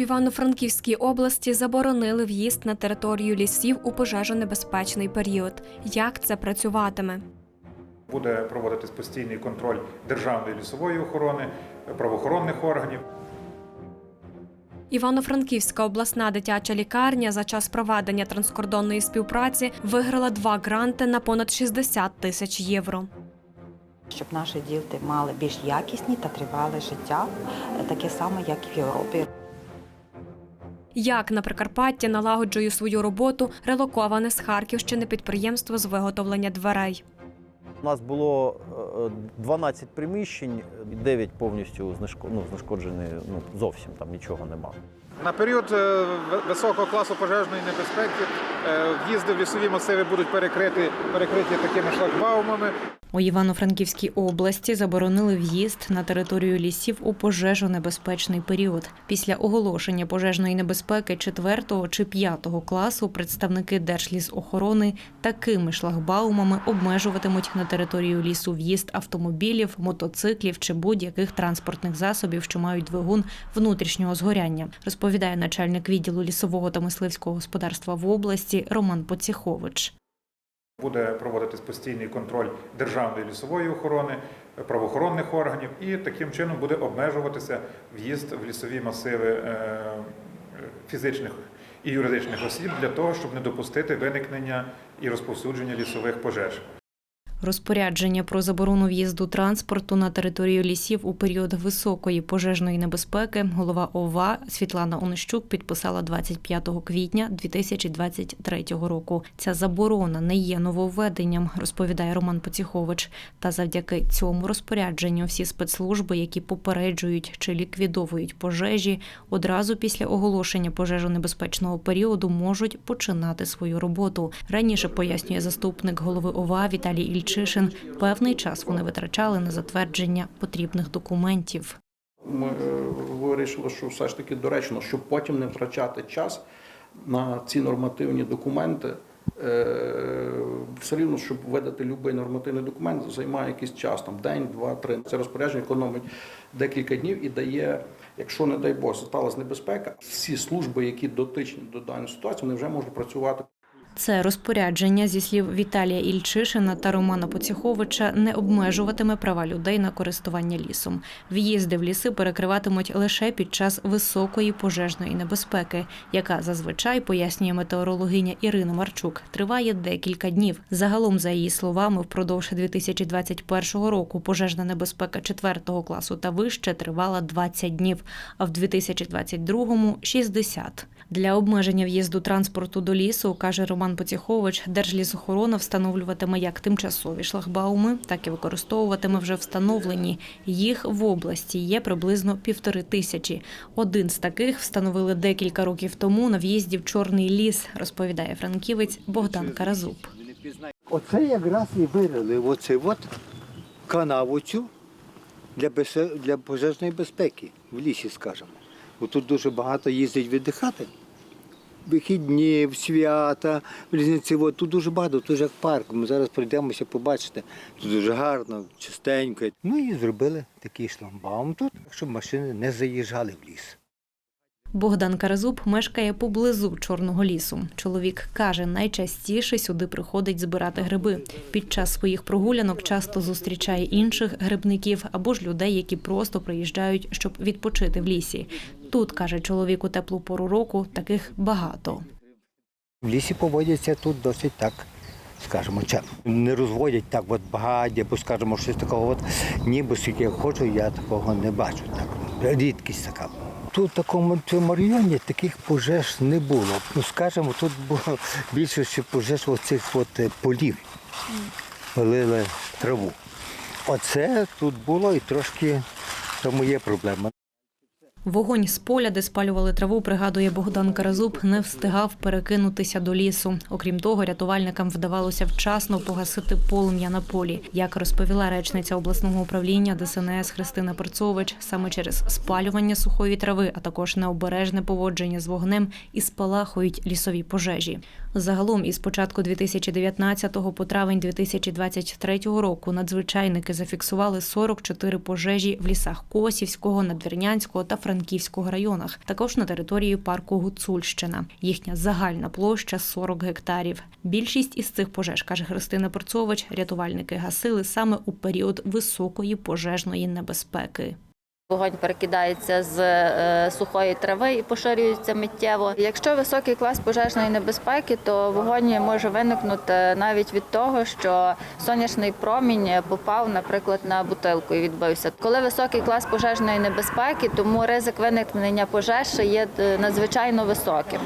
В Івано-Франківській області заборонили в'їзд на територію лісів у пожежонебезпечний період. Як це працюватиме? Буде проводитись постійний контроль державної лісової охорони, правоохоронних органів. Івано-Франківська обласна дитяча лікарня за час проведення транскордонної співпраці виграла два гранти на понад 60 тисяч євро. щоб наші діти мали більш якісні та тривале життя, таке саме, як і в Європі. Як на Прикарпатті налагоджує свою роботу релоковане з Харківщини підприємство з виготовлення дверей. У нас було е, 12 приміщень, 9 повністю ну, знешкоджені, ну, зовсім там нічого нема. На період е, високого класу пожежної небезпеки е, в'їзди в лісові масиви будуть перекриті, перекриті такими шлагбаумами. У Івано-Франківській області заборонили в'їзд на територію лісів у пожежонебезпечний період. Після оголошення пожежної небезпеки 4 чи 5 класу представники Держлісохорони такими шлагбаумами обмежуватимуть на територію лісу в'їзд автомобілів, мотоциклів чи будь-яких транспортних засобів, що мають двигун внутрішнього згоряння, розповідає начальник відділу лісового та мисливського господарства в області Роман Поціхович. Буде проводитись постійний контроль державної лісової охорони, правоохоронних органів, і таким чином буде обмежуватися в'їзд в лісові масиви е, фізичних і юридичних осіб для того, щоб не допустити виникнення і розповсюдження лісових пожеж. Розпорядження про заборону в'їзду транспорту на територію лісів у період високої пожежної небезпеки голова ОВА Світлана Онищук підписала 25 квітня 2023 року. Ця заборона не є нововведенням, розповідає Роман Поціхович. Та завдяки цьому розпорядженню всі спецслужби, які попереджують чи ліквідовують пожежі, одразу після оголошення пожежонебезпечного періоду можуть починати свою роботу. Раніше пояснює заступник голови ОВА Віталій Ільчишин. Певний час вони витрачали на затвердження потрібних документів. Ми е, вирішили, що все ж таки доречно, щоб потім не втрачати час на ці нормативні документи. Е, Все рівно, щоб видати будь-який нормативний документ, займає якийсь час, там день, два, три. Це розпорядження економить декілька днів і дає, якщо не дай Бог, сталася небезпека, всі служби, які дотичні до даної ситуації, вони вже можуть працювати Це розпорядження зі слів Віталія Ільчишина та Романа Поціховича не обмежуватиме права людей на користування лісом. В'їзди в ліси перекриватимуть лише під час високої пожежної небезпеки, яка зазвичай пояснює метеорологиня Ірина Марчук. Триває декілька днів. Загалом, за її словами, впродовж 2021 року пожежна небезпека 4 класу та вище тривала 20 днів, а в 2022 – 60. Для обмеження в'їзду транспорту до лісу, каже Роман Поціхович, Держлісохорона встановлюватиме як тимчасові шлагбауми, так і використовуватиме вже встановлені. Їх в області є приблизно півтори тисячі. Один з таких встановили декілька років тому на в'їзді в Чорний ліс, розповідає франківець Богдан Каразуб. Оце якраз і вирили оце от канаву цю для, для пожежної безпеки в лісі, скажімо. Бо тут дуже багато їздить віддихати. Вихідні, в свята, в різниці. От, тут дуже багато, тут як парк. Ми зараз пройдемося, побачите. Тут дуже гарно, чистенько. Ну і зробили такий шламбаум тут, щоб машини не заїжджали в ліс. Богдан Каразуб мешкає поблизу Чорного лісу. Чоловік каже, найчастіше сюди приходить збирати гриби. Під час своїх прогулянок часто зустрічає інших грибників або ж людей, які просто приїжджають, щоб відпочити в лісі. Тут каже чоловік у теплу пору року таких багато. В лісі поводяться тут досить так, скажімо, чемно. Не розводять так от багаття, бо скажімо, щось такого, от, ніби скільки я хочу, я такого не бачу. Так. Рідкість така. Тут в такому районі таких пожеж не було. Ну, скажімо, тут було більше ще пожеж оцих от е, полів. Палили траву. Оце тут було і трошки тому є проблема. Вогонь з поля, де спалювали траву, пригадує Богдан Каразуб, не встигав перекинутися до лісу. Окрім того, рятувальникам вдавалося вчасно погасити полум'я на полі. Як розповіла речниця обласного управління ДСНС Христина Перцович, саме через спалювання сухої трави, а також необережне поводження з вогнем і спалахують лісові пожежі. Загалом, із початку 2019 по травень 2023 року надзвичайники зафіксували 44 пожежі в лісах Косівського, Надвірнянського та Івано-Франківського районах, також на території парку Гуцульщина. Їхня загальна площа 40 гектарів. Більшість із цих пожеж, каже Христина Перцович, рятувальники гасили саме у період високої пожежної небезпеки. Вогонь перекидається з е, сухої трави і поширюється миттєво. Якщо високий клас пожежної небезпеки, то вогонь може виникнути навіть від того, що сонячний промінь попав, наприклад, на бутилку і відбився. Коли високий клас пожежної небезпеки, тому ризик виникнення пожежі є е, надзвичайно високим.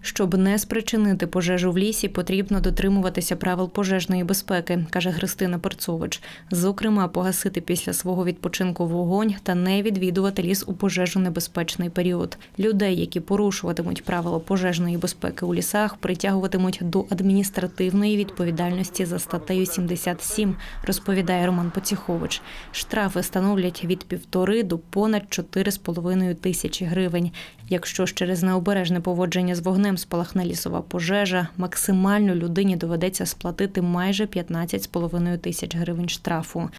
Щоб не спричинити пожежу в лісі, потрібно дотримуватися правил пожежної безпеки, каже Христина Перцович. Зокрема, погасити після свого відпочинку вогонь та не відвідувати ліс у пожежу небезпечний період. Людей, які порушуватимуть правила пожежної безпеки у лісах, притягуватимуть до адміністративної відповідальності за статтею 77, розповідає Роман Поціхович. Штрафи становлять від півтори до понад 4,5 тисячі гривень. Якщо ж через необережне поводження з вогнем спалахне лісова пожежа, максимально людині доведеться сплатити майже 15,5 тисяч гривень штрафу.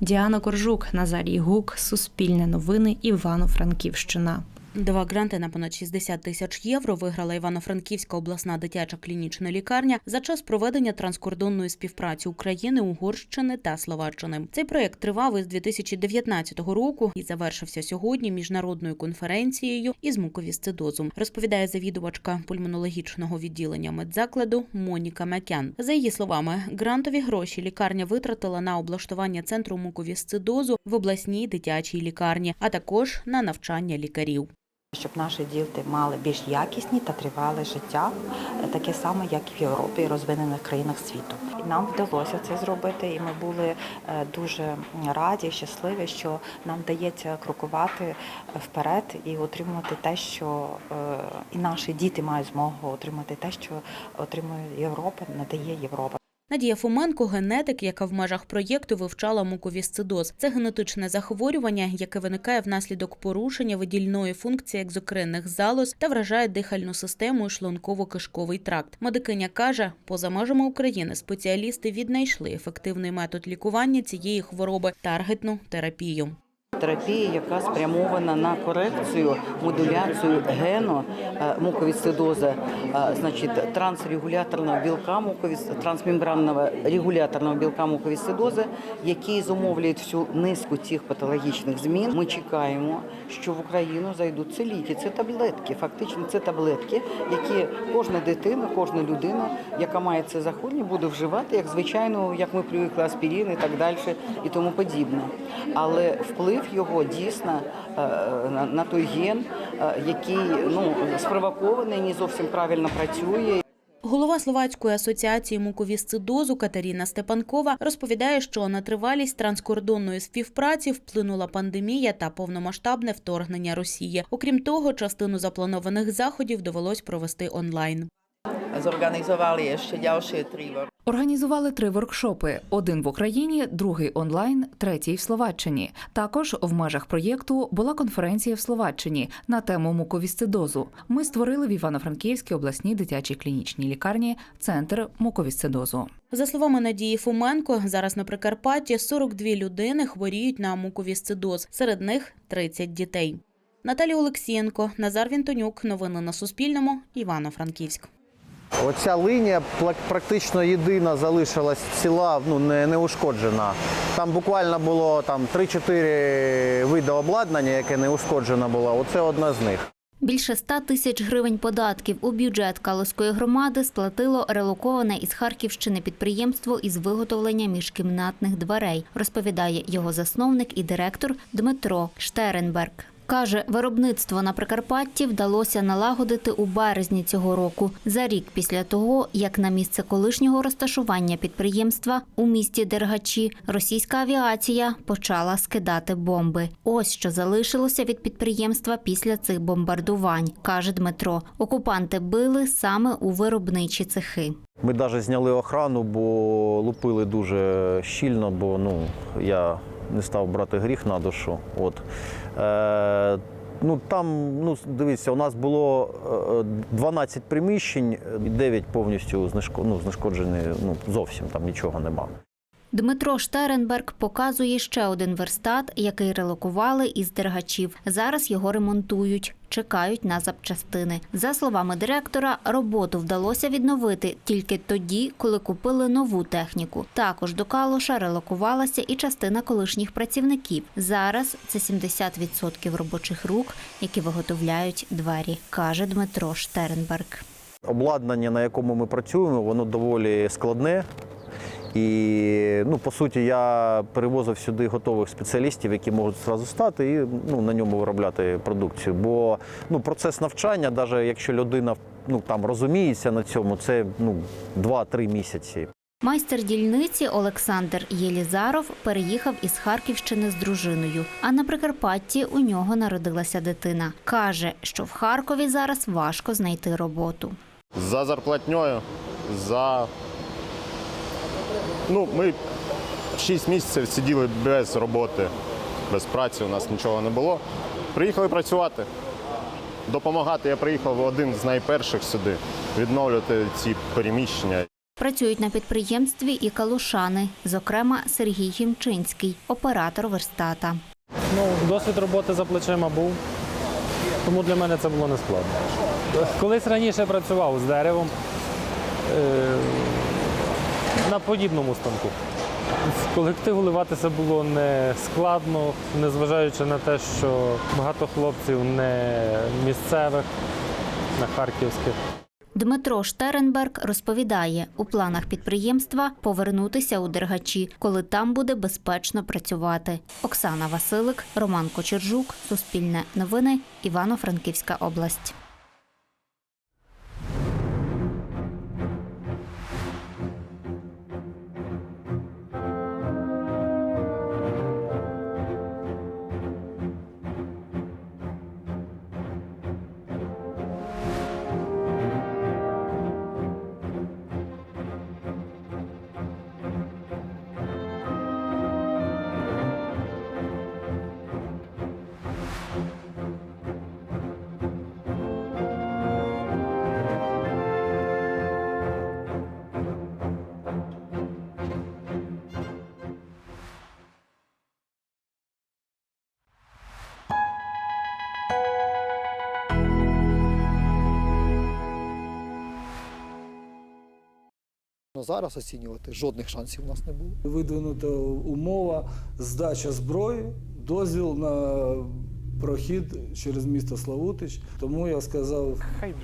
Діана Коржук, Назарій Гук, Суспільне новини, Івано-Франківщина. Два гранти на понад 60 тисяч євро виграла Івано-Франківська обласна дитяча клінічна лікарня за час проведення транскордонної співпраці України, Угорщини та Словаччини. Цей проект тривав із 2019 року і завершився сьогодні міжнародною конференцією із муковісцидозу, розповідає завідувачка пульмонологічного відділення медзакладу Моніка Макян. За її словами, грантові гроші лікарня витратила на облаштування центру муковісцидозу в обласній дитячій лікарні, а також на навчання лікарів. Щоб наші діти мали більш якісні та тривале життя, е, таке саме, як в Європі і розвинених країнах світу. Нам вдалося це зробити, і ми були е, дуже раді, щасливі, що нам вдається крокувати вперед і отримувати те, що е, і наші діти мають змогу отримати те, що отримує Європа, надає Європа. Надія Фоменко генетик, яка в межах проєкту вивчала муковісцидоз. Це генетичне захворювання, яке виникає внаслідок порушення видільної функції екзокринних залоз та вражає дихальну систему і шлунково-кишковий тракт. Медикиня каже, поза межами України спеціалісти віднайшли ефективний метод лікування цієї хвороби таргетну терапію. Терапія, яка спрямована на корекцію, модуляцію гену е, муковісцидоза, е, значить трансрегуляторного білка муковіс, трансмембранного регуляторного білка муковісцидози, який зумовлює всю низку цих патологічних змін. Ми чекаємо, що в Україну зайдуть ці ліки, це таблетки. Фактично, це таблетки, які кожна дитина, кожна людина, яка має це захворювання, буде вживати як звичайно, як ми привикли аспірин і так далі, і тому подібне. Але вплив його дійсно е, на, той ген, е, який ну спровокований, не зовсім правильно працює. Голова Словацької асоціації муковісцидозу Катерина Степанкова розповідає, що на тривалість транскордонної співпраці вплинула пандемія та повномасштабне вторгнення Росії. Окрім того, частину запланованих заходів довелось провести онлайн. Зорганізували ще ďalšie три Організували три воркшопи: один в Україні, другий онлайн, третій в Словаччині. Також в межах проєкту була конференція в Словаччині на тему муковісцидозу. Ми створили в Івано-Франківській обласній дитячій клінічній лікарні центр муковісцидозу. За словами Надії Фоменко, зараз на Прикарпатті 42 людини хворіють на муковісцидоз, серед них 30 дітей. Наталія Олексієнко, Назар Вінтонюк. Новини на Суспільному. Івано-Франківськ. Оця лінія пла- практично єдина залишилась ціла, ну не, не ушкоджена. Там буквально було там 3-4 види обладнання, яке не ушкоджено було. Оце одна з них. Більше 100 тисяч гривень податків у бюджет Калузької громади сплатило релоковане із Харківщини підприємство із виготовлення міжкімнатних дверей, розповідає його засновник і директор Дмитро Штеренберг. Каже, виробництво на Прикарпатті вдалося налагодити у березні цього року, за рік після того, як на місце колишнього розташування підприємства у місті Дергачі російська авіація почала скидати бомби. Ось що залишилося від підприємства після цих бомбардувань, каже Дмитро. Окупанти били саме у виробничі цехи. Ми навіть зняли охрану, бо лупили дуже щільно, бо ну, я не став брати гріх на душу. От. Е, ну, там, ну, дивіться, у нас було е, 12 приміщень, 9 повністю ну, знешкоджені, ну, зовсім там нічого нема. Дмитро Штеренберг показує ще один верстат, який релокували із дергачів. Зараз його ремонтують. Чекають на запчастини. За словами директора, роботу вдалося відновити тільки тоді, коли купили нову техніку. Також до Калуша релокувалася і частина колишніх працівників. Зараз це 70% робочих рук, які виготовляють двері, каже Дмитро Штеренберг. Обладнання, на якому ми працюємо, воно доволі складне. І ну, по суті, я перевозив сюди готових спеціалістів, які можуть зразу стати і ну, на ньому виробляти продукцію. Бо ну, процес навчання, навіть якщо людина ну, там, розуміється на цьому, це ну, 2-3 місяці. Майстер дільниці Олександр Єлізаров переїхав із Харківщини з дружиною. А на Прикарпатті у нього народилася дитина. Каже, що в Харкові зараз важко знайти роботу. За зарплатньою, за. Ну, ми 6 місяців сиділи без роботи, без праці, у нас нічого не було. Приїхали працювати. Допомагати я приїхав один з найперших сюди, відновлювати ці переміщення. Працюють на підприємстві і калушани, зокрема Сергій Хімчинський, оператор верстата. Ну, досвід роботи за плечима був, тому для мене це було не складно. Колись раніше працював з деревом е, на подібному станку. В колектив вливатися було не складно, незважаючи на те, що багато хлопців не місцевих, не харківських. Дмитро Штеренберг розповідає, у планах підприємства повернутися у Дергачі, коли там буде безпечно працювати. Оксана Василик, Роман Кочержук, Суспільне новини, Івано-Франківська область. Зараз оцінювати жодних шансів у нас не було. Видвинута умова здача зброї, дозвіл на прохід через місто Славутич. Тому я сказав, Хай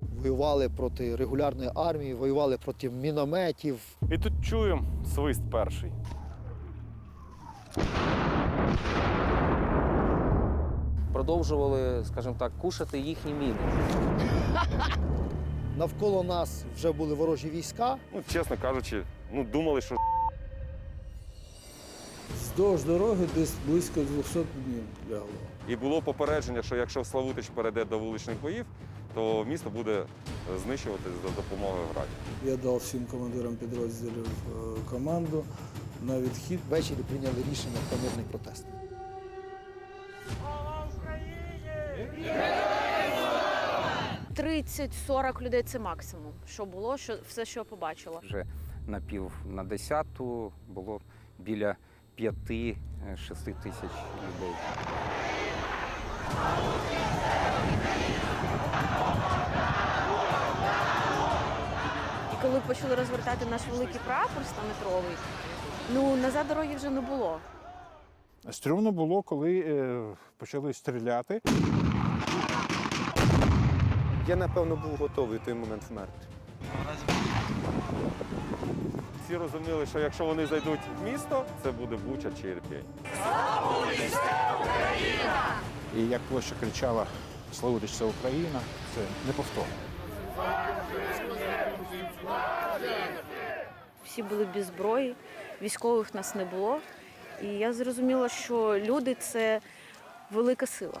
Воювали проти регулярної армії, воювали проти мінометів. І тут чуємо свист перший. Продовжували, скажімо так, кушати їхні міни. Навколо нас вже були ворожі війська. Ну, чесно кажучи, ну думали, що вздовж дороги десь близько 200 днів лягло. і було попередження, що якщо Славутич перейде до вуличних боїв, то місто буде знищуватись за допомогою градів. Я дав всім командирам підрозділів е, команду на відхід. Ввечері прийняли рішення про мирний протест. Тридцять 40 людей це максимум. Що було, що все, що я побачила. Вже на пів на десяту було біля п'яти-шести тисяч людей. І коли почали розвертати наш великий прапор 100-метровий, ну назад дороги вже не було. Стрьомно було, коли е, почали стріляти. Я, напевно, був готовий в той момент вмерти. Всі розуміли, що якщо вони зайдуть в місто, це буде Буча чи Ірпінь. І як площа кричала Славутич це Україна, це неповторно. Всі були без зброї, військових нас не було. І я зрозуміла, що люди це велика сила.